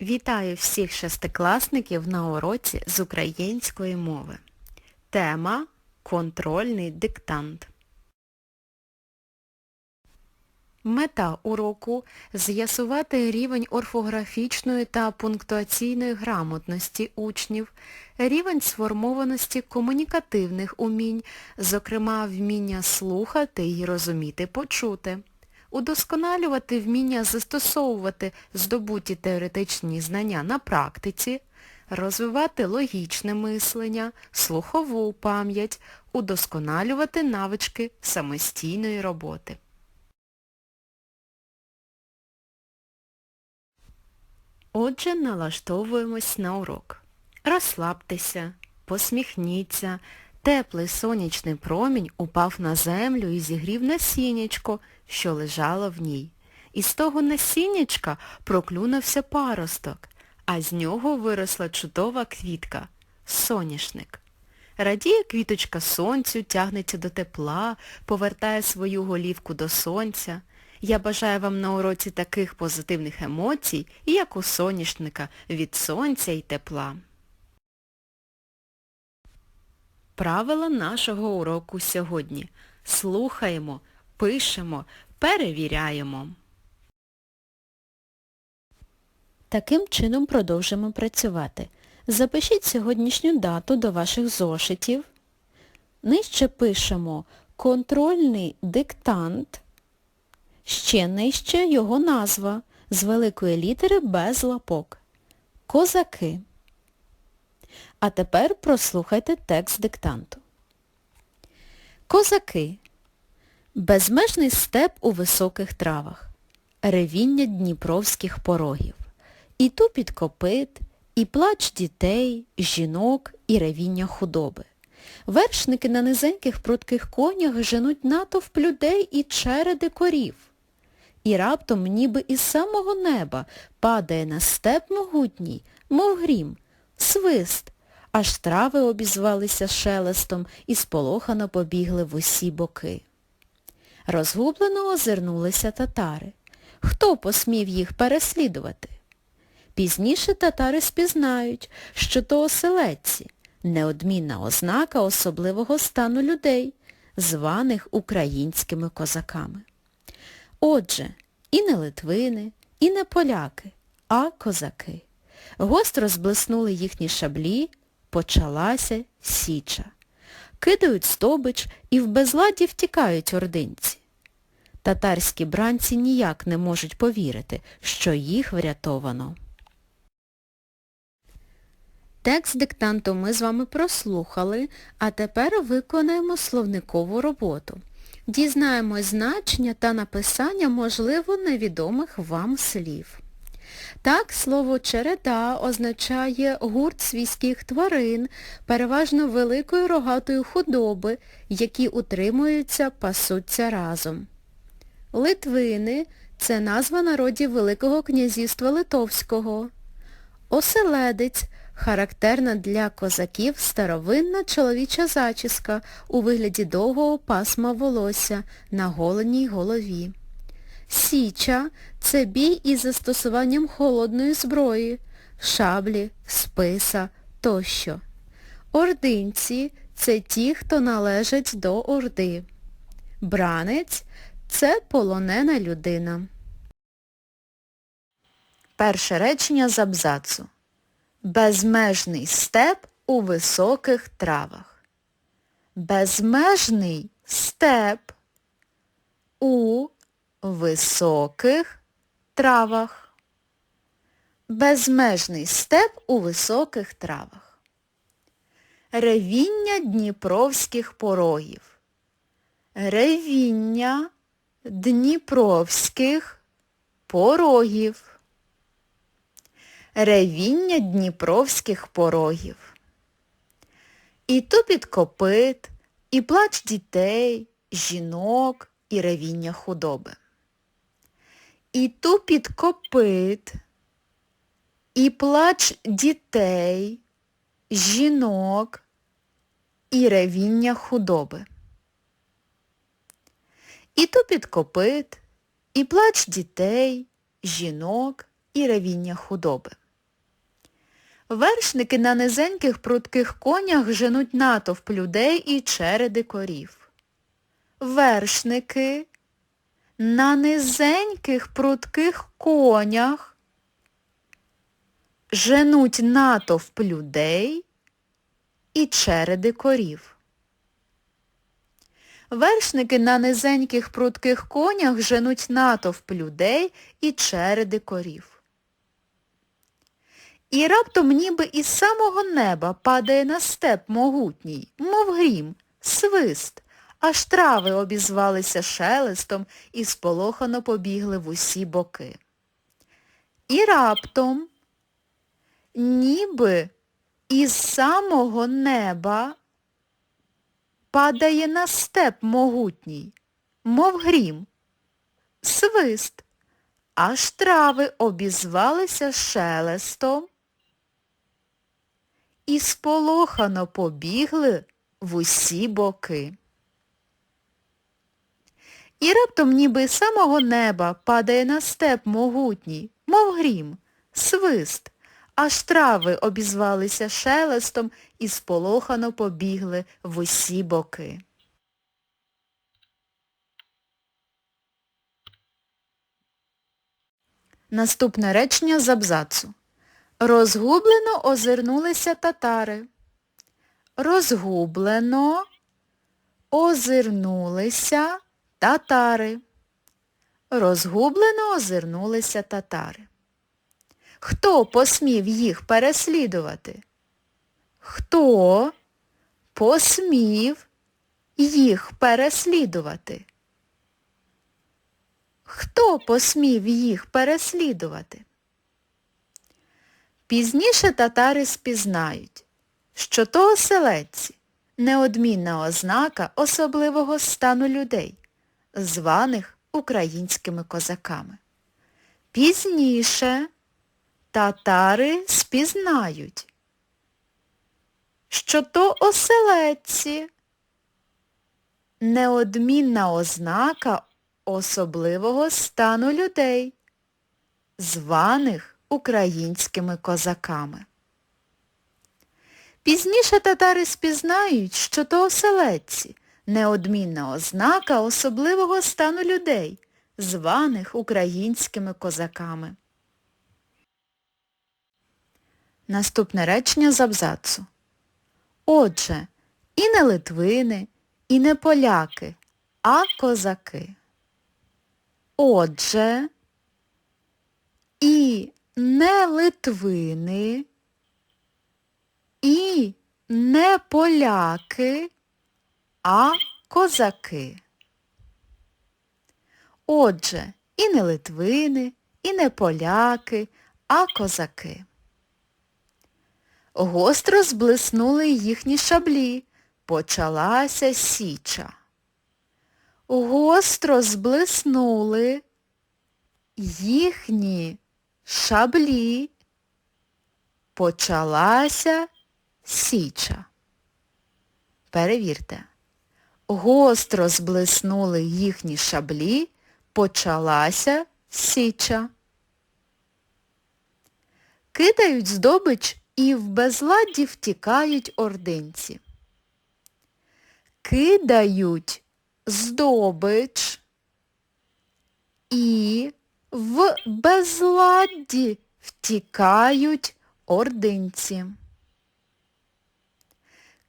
Вітаю всіх шестикласників на уроці з української мови. Тема Контрольний диктант. Мета уроку – з'ясувати рівень орфографічної та пунктуаційної грамотності учнів, рівень сформованості комунікативних умінь, зокрема вміння слухати і розуміти почути, удосконалювати вміння застосовувати здобуті теоретичні знання на практиці, розвивати логічне мислення, слухову пам'ять, удосконалювати навички самостійної роботи. Отже, налаштовуємось на урок. Розслабтеся, посміхніться. Теплий сонячний промінь упав на землю і зігрів насіннячко, що лежало в ній. І з того насіннячка проклюнувся паросток, а з нього виросла чудова квітка – соняшник. Радіє квіточка сонцю, тягнеться до тепла, повертає свою голівку до сонця. Я бажаю вам на уроці таких позитивних емоцій, як у соняшника, від сонця і тепла. Правила нашого уроку сьогодні. Слухаємо, пишемо, перевіряємо. Таким чином продовжимо працювати. Запишіть сьогоднішню дату до ваших зошитів. Нижче пишемо контрольний диктант. Ще нижче його назва з великої літери без лапок. Козаки. А тепер прослухайте текст диктанту. Козаки. Безмежний степ у високих травах. Ревіння дніпровських порогів. І тупіт копит, і плач дітей, жінок, і ревіння худоби. Вершники на низеньких прутких конях женуть натовп людей і череди корів. І раптом ніби із самого неба падає на степ могутній, мов грім, свист, аж трави обізвалися шелестом і сполохано побігли в усі боки. Розгублено озирнулися татари. Хто посмів їх переслідувати? Пізніше татари спізнають, що то оселедці, неодмінна ознака особливого стану людей, званих українськими козаками. Отже, і не литвини, і не поляки, а козаки. Гостро зблиснули їхні шаблі, почалася січа. Кидають стобич і в безладі втікають ординці. Татарські бранці ніяк не можуть повірити, що їх врятовано. Текст диктанту ми з вами прослухали, а тепер виконаємо словникову роботу. Дізнаємось значення та написання, можливо, невідомих вам слів. Так, слово череда означає гурт свійських тварин, переважно великої рогатої худоби, які утримуються, пасуться разом. Литвини це назва народів Великого князівства Литовського. Оселедець характерна для козаків старовинна чоловіча зачіска у вигляді довгого пасма волосся на голеній голові. Січа це бій із застосуванням холодної зброї, шаблі, списа тощо. Ординці це ті, хто належать до орди. Бранець це полонена людина. Перше речення з абзацу. Безмежний степ у високих травах. Безмежний степ у високих травах. Безмежний степ у високих травах. Ревіння дніпровських порогів. Ревіння дніпровських порогів ревіння дніпровських порогів. І тупіт копит, і плач дітей, жінок, і ревіння худоби. І тупіт копит, і плач дітей, жінок, і ревіння худоби. І тупіт копит, і плач дітей, жінок, і ревіння худоби. Вершники на низеньких прутких конях женуть натовп людей і череди корів. Вершники на низеньких прутких конях женуть натовп людей і череди корів. Вершники на низеньких прутких конях женуть натовп людей і череди корів. І раптом ніби із самого неба падає на степ могутній, мов грім, свист, аж трави обізвалися шелестом і сполохано побігли в усі боки. І раптом, ніби із самого неба падає на степ могутній, мов грім, свист, аж трави обізвалися шелестом і сполохано побігли в усі боки. І раптом ніби з самого неба падає на степ могутній, мов грім, свист, аж трави обізвалися шелестом і сполохано побігли в усі боки. Наступне речення з абзацу. Розгублено озирнулися татари. Розгублено озирнулися татари. Розгублено озирнулися татари. Хто посмів їх переслідувати? Хто посмів їх переслідувати? Хто посмів їх переслідувати? Пізніше татари спізнають, що то оселедці неодмінна ознака особливого стану людей, званих українськими козаками. Пізніше татари спізнають, що то оселедці неодмінна ознака особливого стану людей, званих українськими козаками. Пізніше татари спізнають, що то оселедці неодмінна ознака особливого стану людей, званих українськими козаками. Наступне речення з абзацу. Отже, і не литвини, і не поляки, а козаки. Отже, і не литвини, і не поляки, а козаки. Отже, і не литвини, і не поляки, а козаки. Гостро зблиснули їхні шаблі, почалася січа. Гостро зблиснули їхні шаблі, почалася січа. Перевірте. Гостро зблиснули їхні шаблі, почалася січа. Кидають здобич і в безладді втікають ординці. Кидають здобич і в безладді втікають ординці.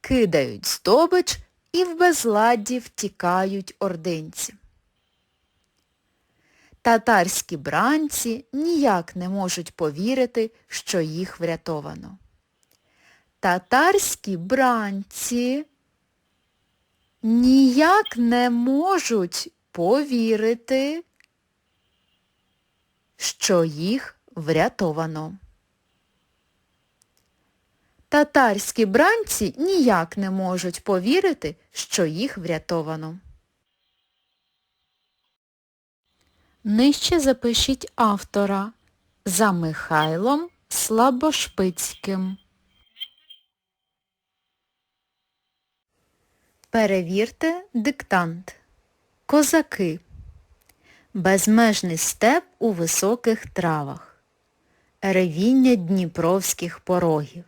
Кидають здобич і в безладді втікають ординці. Татарські бранці ніяк не можуть повірити, що їх врятовано. Татарські бранці ніяк не можуть повірити, що їх врятовано. Татарські бранці ніяк не можуть повірити, що їх врятовано. Нижче запишіть автора за Михайлом Слабошпицьким. Перевірте диктант. Козаки. Безмежний степ у високих травах. ревіння дніпровських порогів.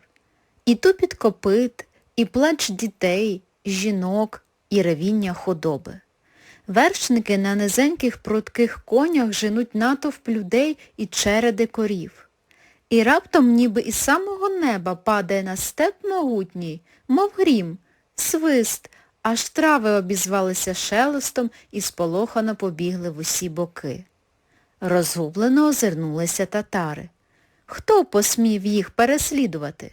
І тупіт копит, і плач дітей, жінок, і ревіння худоби. Вершники на низеньких прутких конях женуть натовп людей і череди корів. І раптом ніби із самого неба падає на степ могутній, мов грім, свист, аж трави обізвалися шелестом і сполохано побігли в усі боки. Розгублено озирнулися татари. Хто посмів їх переслідувати?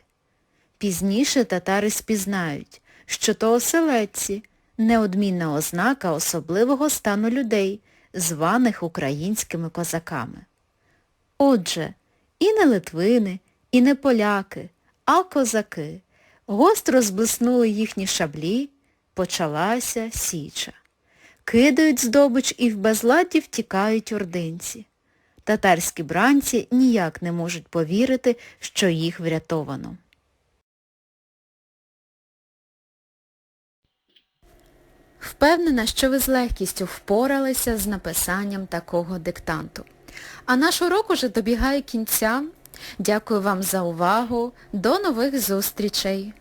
Пізніше татари спізнають, що то оселедці, неодмінна ознака особливого стану людей, званих українськими козаками. Отже, і не литвини, і не поляки, а козаки. Гостро зблиснули їхні шаблі, почалася січа. Кидають здобич і в безладді втікають ординці. Татарські бранці ніяк не можуть повірити, що їх врятовано. Впевнена, що ви з легкістю впоралися з написанням такого диктанту. А наш урок уже добігає кінця. Дякую вам за увагу. До нових зустрічей!